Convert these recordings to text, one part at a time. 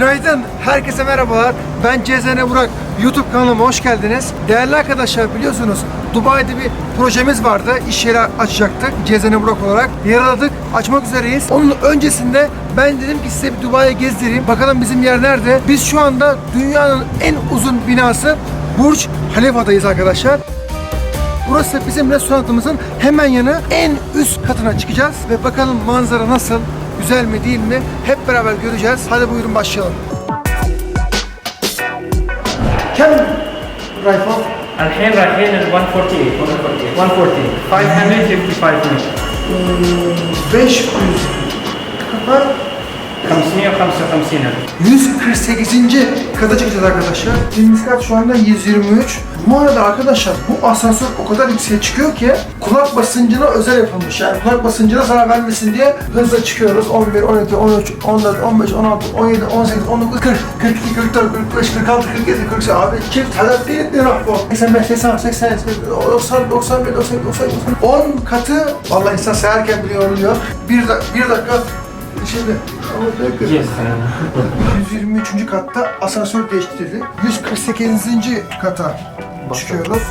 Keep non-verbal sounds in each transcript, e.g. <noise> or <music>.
Günaydın, herkese merhabalar. Ben Cezene Burak. YouTube kanalıma hoş geldiniz. Değerli arkadaşlar biliyorsunuz Dubai'de bir projemiz vardı. İş yeri açacaktık Cezene Burak olarak. Yaraladık, açmak üzereyiz. Onun öncesinde ben dedim ki size bir Dubai'ye gezdireyim. Bakalım bizim yer nerede? Biz şu anda dünyanın en uzun binası Burj Khalifa'dayız arkadaşlar. Burası bizim restoranımızın hemen yanı. En üst katına çıkacağız ve bakalım manzara nasıl? Güzel mi değil mi? Hep beraber göreceğiz. Hadi buyurun başlayalım. Can rifle الحين رايحين ال 148 140 555 متر 500 kafa 555 148. kata çıkacağız arkadaşlar. Birinci kat şu anda 123. Bu arada arkadaşlar bu asansör o kadar yükseğe çıkıyor ki kulak basıncına özel yapılmış. Yani kulak basıncına zarar vermesin diye hızla çıkıyoruz. 11, 12, 13, 14, 15, 16, 17, 18, 19, 40, 42, 44, 45, 46, 47, 48. Abi çift hedef değil mi rahbo? 85, 80, 80, 90, 91, 92, 92, 10 katı vallahi insan sayarken bile yoruluyor. Bir, da, bir dakika Şimdi bekle. Yes. 123. katta asansör değiştirildi. 148. kata çıkıyoruz.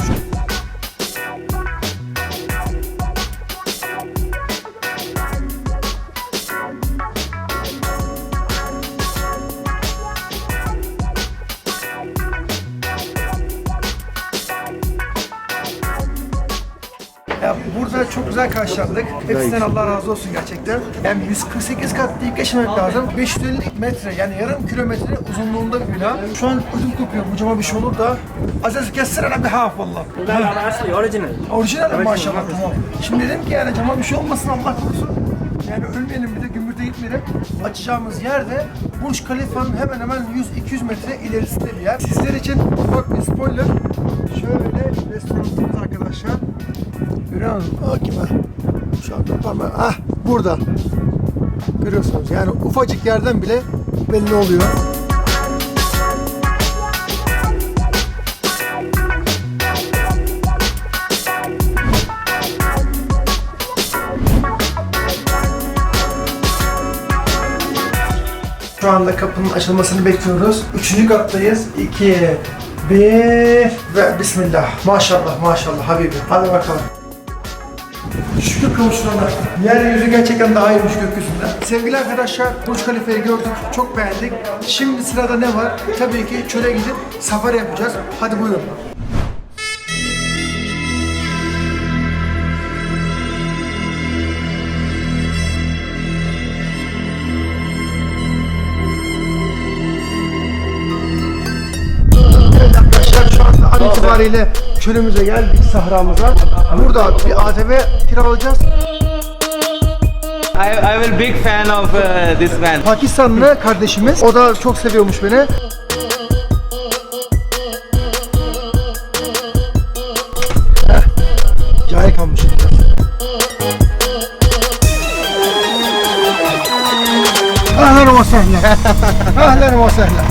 çok güzel karşılandık. Hepsinden Allah razı olsun gerçekten. Yani 148 kat deyip geçmemek lazım. 550 metre yani yarım kilometre uzunluğunda bir bina. Şu an ödüm kopuyor. Kocaman bir şey olur da. Aziz kessirene bir haf valla. Bunlar ama asli orijinal. Orijinal maşallah tamam. Şimdi dedim ki yani cama bir şey olmasın Allah korusun. Yani ölmeyelim bir de gümbürte gitmeyelim. Açacağımız yerde Burj Khalifa'nın hemen hemen 100-200 metre ilerisinde bir yer. Sizler için ufak bir spoiler. Şöyle restoranımız arkadaşlar. Görüyor musunuz? Kime? Şu anda parmağı. Ah burada. Görüyorsunuz yani ufacık yerden bile belli oluyor. Şu anda kapının açılmasını bekliyoruz. Üçüncü kattayız. İki, bir ve Bismillah. Maşallah maşallah Habibi. Hadi bakalım. Şükür kavuşturana. Yeryüzü gerçekten daha iyiymiş gökyüzünden. Sevgili arkadaşlar, Burj Khalifa'yı gördük. Çok beğendik. Şimdi sırada ne var? Tabii ki çöle gidip safari yapacağız. Hadi buyurun. İtibariyle çölümüze geldik, sahramıza. Burada bir ATV kiralayacağız. I, I will big fan of uh, this man. Pakistanlı kardeşimiz. O da çok seviyormuş beni. Cahil kalmış. Ahlen ve sehlen. <laughs> Ahlen ve sehlen.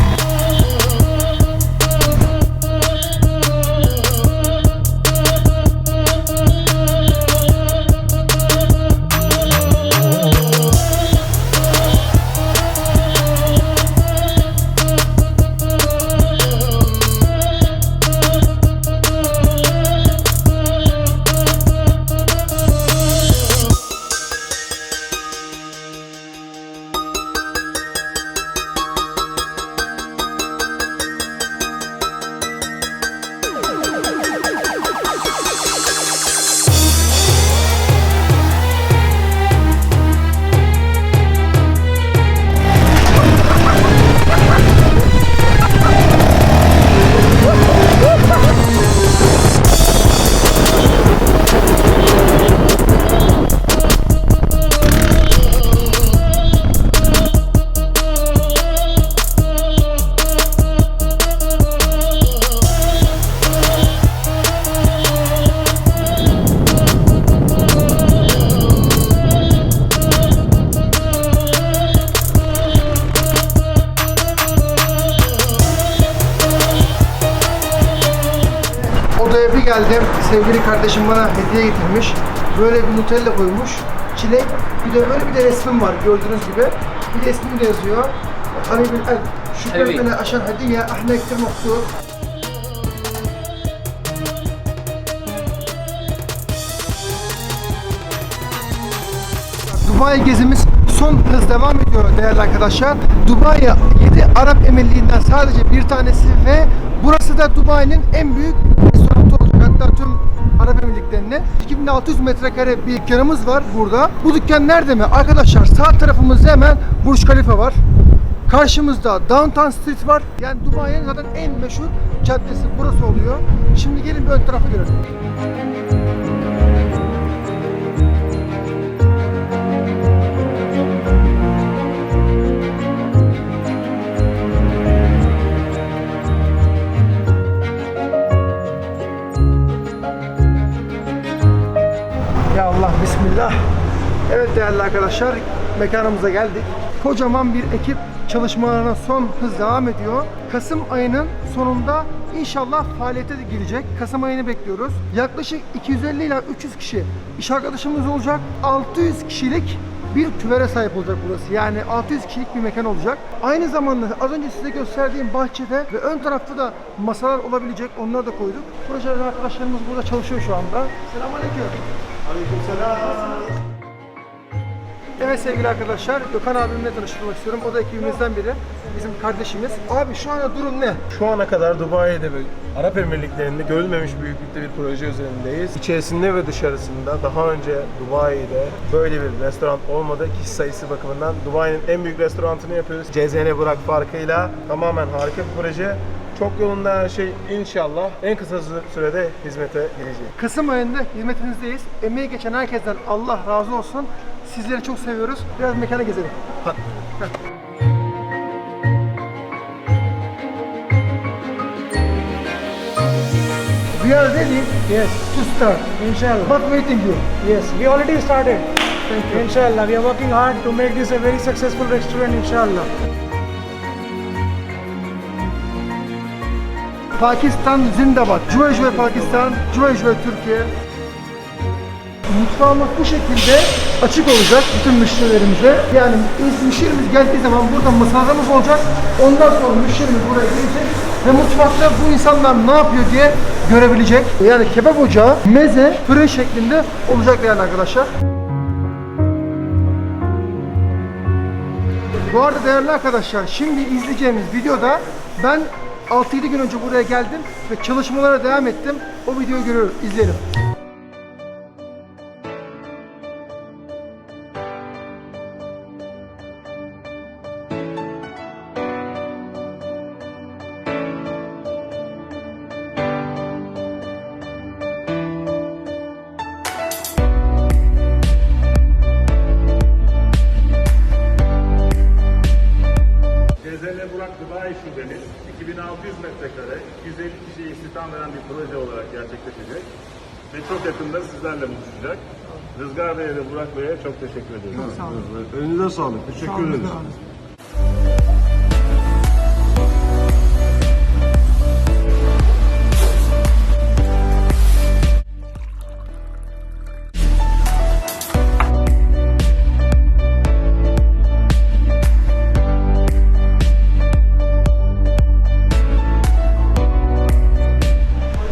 geldim. Sevgili kardeşim bana hediye getirmiş. Böyle bir Nutella koymuş. Çilek. Bir de böyle bir de resmim var gördüğünüz gibi. Bir de ismini de yazıyor. Hani bir el. Şükran evet. bana aşan hediye. Ahne ektir mutlu. Dubai gezimiz son hız devam ediyor değerli arkadaşlar. Dubai'ye 7 Arap Emirliği'nden sadece bir tanesi ve burası da Dubai'nin en büyük Hatta tüm Arap Emirlikleri'nde 2600 metrekare bir dükkanımız var burada. Bu dükkan nerede mi? Arkadaşlar sağ tarafımızda hemen Burj Khalifa var. Karşımızda Downtown Street var. Yani Dubai'nin zaten en meşhur caddesi burası oluyor. Şimdi gelin bir ön tarafı görelim. Evet değerli arkadaşlar mekanımıza geldik. Kocaman bir ekip çalışmalarına son hız devam ediyor. Kasım ayının sonunda inşallah faaliyete de girecek. Kasım ayını bekliyoruz. Yaklaşık 250 ila 300 kişi iş arkadaşımız olacak. 600 kişilik bir küvere sahip olacak burası. Yani 600 kişilik bir mekan olacak. Aynı zamanda az önce size gösterdiğim bahçede ve ön tarafta da masalar olabilecek. Onları da koyduk. Projede arkadaşlarımız burada çalışıyor şu anda. Selamünaleyküm. Evet sevgili arkadaşlar, Gökhan abimle tanıştırmak istiyorum. O da ekibimizden biri. Bizim kardeşimiz. Abi şu anda durum ne? Şu ana kadar Dubai'de ve Arap Emirlikleri'nde görülmemiş büyüklükte bir proje üzerindeyiz. İçerisinde ve dışarısında daha önce Dubai'de böyle bir restoran olmadı. Kişi sayısı bakımından Dubai'nin en büyük restoranını yapıyoruz. CZN Burak farkıyla tamamen harika bir proje. Çok yolunda her şey inşallah en kısa sürede hizmete girecek. Kasım ayında hizmetinizdeyiz. Emeği geçen herkesten Allah razı olsun. Sizleri çok seviyoruz. Biraz mekana gezelim. Hadi. We are ready Yes, to start. inshallah. But waiting you. Yes, we already started. Thank you. Inshallah, we are working hard to make this a very successful restaurant. Inshallah. Pakistan zindabad. Cüve cüve Pakistan, cüve cüve Türkiye. Mutfağımız bu şekilde açık olacak bütün müşterilerimize. Yani müşterimiz geldiği zaman burada masalarımız olacak. Ondan sonra müşterimiz buraya gelecek ve mutfakta bu insanlar ne yapıyor diye görebilecek. Yani kebap ocağı, meze, fırın şeklinde olacak değerli arkadaşlar. Bu arada değerli arkadaşlar şimdi izleyeceğimiz videoda ben 6-7 gün önce buraya geldim ve çalışmalara devam ettim. O videoyu görüyoruz. İzleyelim. İstihdam veren bir proje olarak gerçekleşecek. Ve çok yakında sizlerle buluşacak. Rızgar Bey'e ve Burak Bey'e çok teşekkür ediyorum. Önünüze sağlık. Teşekkür ederiz.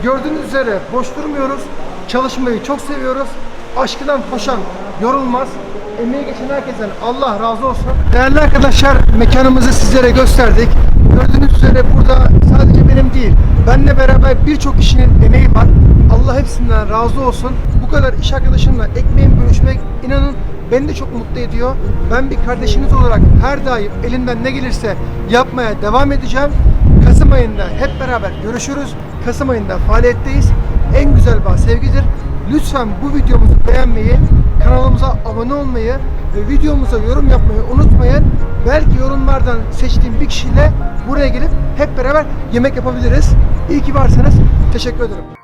Gördüğünüz üzere boş durmuyoruz. Çalışmayı çok seviyoruz. Aşkından koşan yorulmaz. Emeği geçen herkesten Allah razı olsun. Değerli arkadaşlar mekanımızı sizlere gösterdik. Gördüğünüz üzere burada sadece benim değil, benle beraber birçok kişinin emeği var. Allah hepsinden razı olsun. Bu kadar iş arkadaşımla ekmeğimi bölüşmek inanın beni de çok mutlu ediyor. Ben bir kardeşiniz olarak her daim elimden ne gelirse yapmaya devam edeceğim. Kasım ayında hep beraber görüşürüz. Kasım ayında faaliyetteyiz. En güzel bağ sevgidir. Lütfen bu videomuzu beğenmeyi, kanalımıza abone olmayı ve videomuza yorum yapmayı unutmayın. Belki yorumlardan seçtiğim bir kişiyle buraya gelip hep beraber yemek yapabiliriz. İyi ki varsınız. Teşekkür ederim.